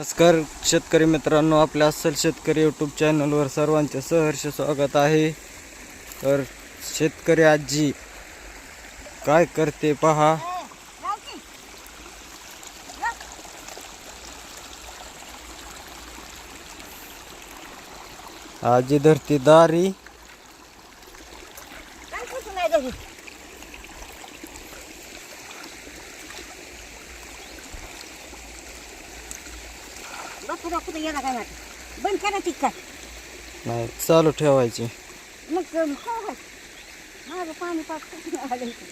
नमस्कार शेतकरी मित्रांनो आपल्या अस्सल शेतकरी यूट्यूब चॅनलवर सर्वांचे सहर्ष स्वागत आहे. तर शेतकरी आजी काय करते पहा. आजी धरती दारी. बापू बापू याला काय वाटत. बंद काय नाही चालू ठेवायची. मग हो हो. माझं पाणी पाक आलं. इथं.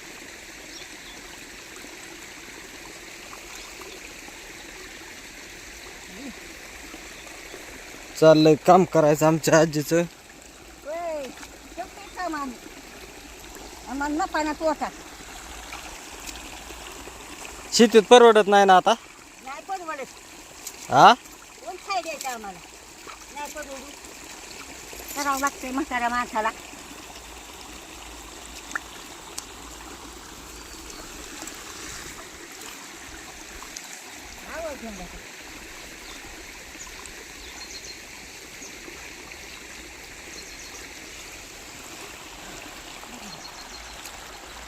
चाललंय काम करायचं आमच्या आजीचं. होय, ठेवते काम आम्ही. आम्हाला नपाना तोटा शेतीत परवडत नाही ना आता? नाही परवडत. हा कोण द्यायचं आम्हाला. नाही परवडू करावं लागतंय म्हातारा माणसाला. आवाज येऊन जातो.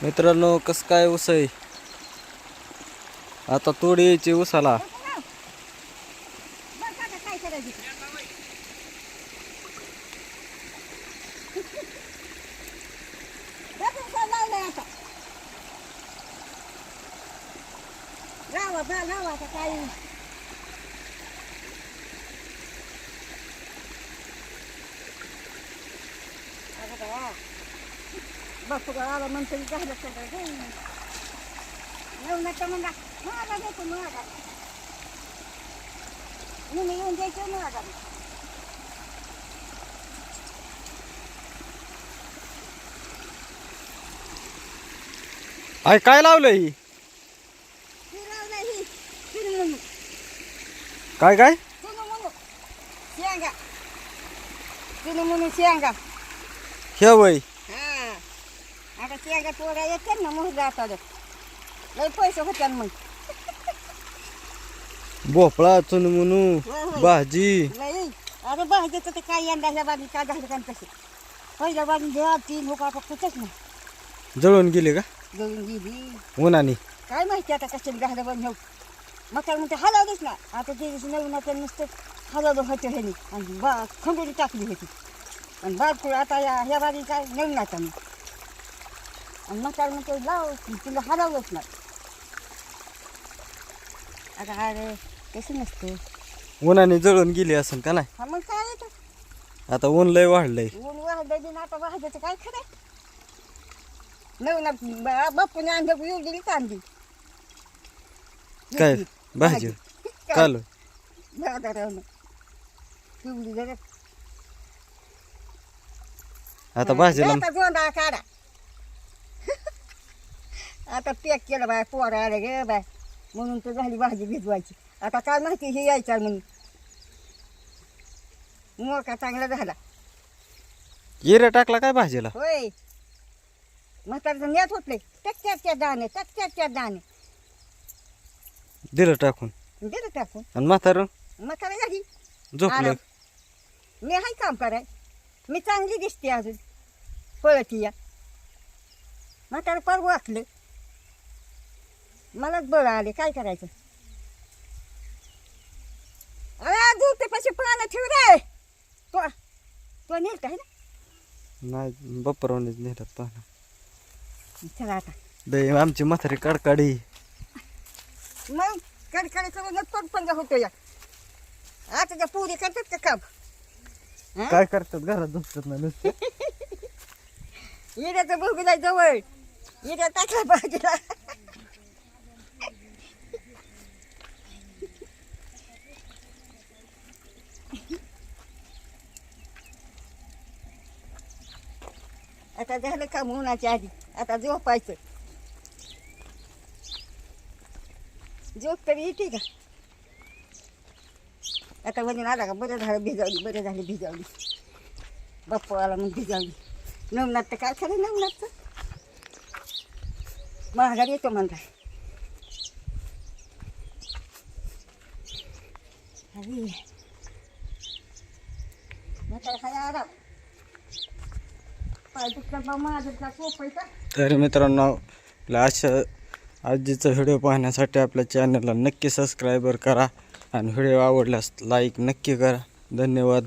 मित्रांनो कसं काय ऊस आता तोडी यायची उसाला आता काय करायचं बघू का लावलंय आता लावा बा लावा आता काय अगं बाया, बघू का आला म्हणतो की झालं सगळं येऊ नका म्हणा महागा देतो द्यायचं महागा आहे काय लावलंय ही? काय काय? शेंगा. शेंगा. हे वय. आता शेंगा तोडा येते ना मग जातात. लय पैसे होत्या मग. भोपळा चुनमुनू. भाजी. अरे भाजीचं ते काय यंदा ह्या बाजू काय झालं कारण तसे. पहिल्या बाजू द्या तीन हो का कुठंच नाही जळून गेली का? जळून गेली. उन्हाने. काय माहिती आता कशाने घालं बंद घेऊ मग काय म्हणते हलवलीच ना. आता ते नवीन आता नुसतं हलवलं होतं ह्यानी. आणि बा खंडोरी टाकली होती. आणि बारपूर आता या ह्या बारी काय नवीन आता मी. आणि मग काय म्हणते लाव तुला हलवलंच नाही. आता अरे कसं नसतं. उन्हाने जळून गेली असेल का नाही? हा मग काय येतं आता ऊन लय वाढलंय. ऊन वाहलं बिन आता वाहजायचं काय खरं? नवीन बा- बापूने येऊ गेली कांदी काय? भाजी? काल? पिवळी जरा. आता भाजीला आता गोंधळ काढा. आता पॅक केलं बाय पोरं आलं गे बाय. म्हणून तर झाली भाजी भिजवायची. आता काय माहिती हे यायचं म्हणून मोका चांगला झाला. येऱ्या टाकला काय भाजीला? होय. म्हातारचं नेत होतले टक्क्याच्या दाणे टक्क्याच्या दाणे. दिलं टाकून. दिलं टाकून. आणि म्हातारं? म्हातारा झाली. झोपलं. आराम. मी हाय काम कराय. मी चांगली दिसते अजून. पळती या. म्हातारा पर वाकलं. मलाच बळ आले. काय करायचं? तो नेत आहे ना? नाही बपरवणीच नेतात पाहा चला आता. दे आमची म्हातारी कडकाडी. मग कडकडे करून पडपंग होतो या. आता त्या पुरी करतात का काम? काय करतात घरात झोपतात ना नुसतं? इड्याचं बघूला जवळ. इड्या टाकला बाजूला आता झालं काम उन्हाच्या आधी? आता झोपायचं. झोप तरी येते का? आता वजन आला का बरं झालं भिजावली बरं झालं भिजावली. बाप्पू आला मग भिजावली. नवनाथ तर काय खरं नवनाथचं? महागारी येतो म्हणता अरे. म्हातारा खाय आराम पाय दुखतात बा माझं का सोपायचा तर मित्रांनो आपल्या अशा आजीचा व्हिडिओ पाहण्यासाठी आपल्या चॅनलला नक्की सबस्क्रायबर करा. आणि व्हिडिओ आवडल्यास लाईक नक्की करा. धन्यवाद.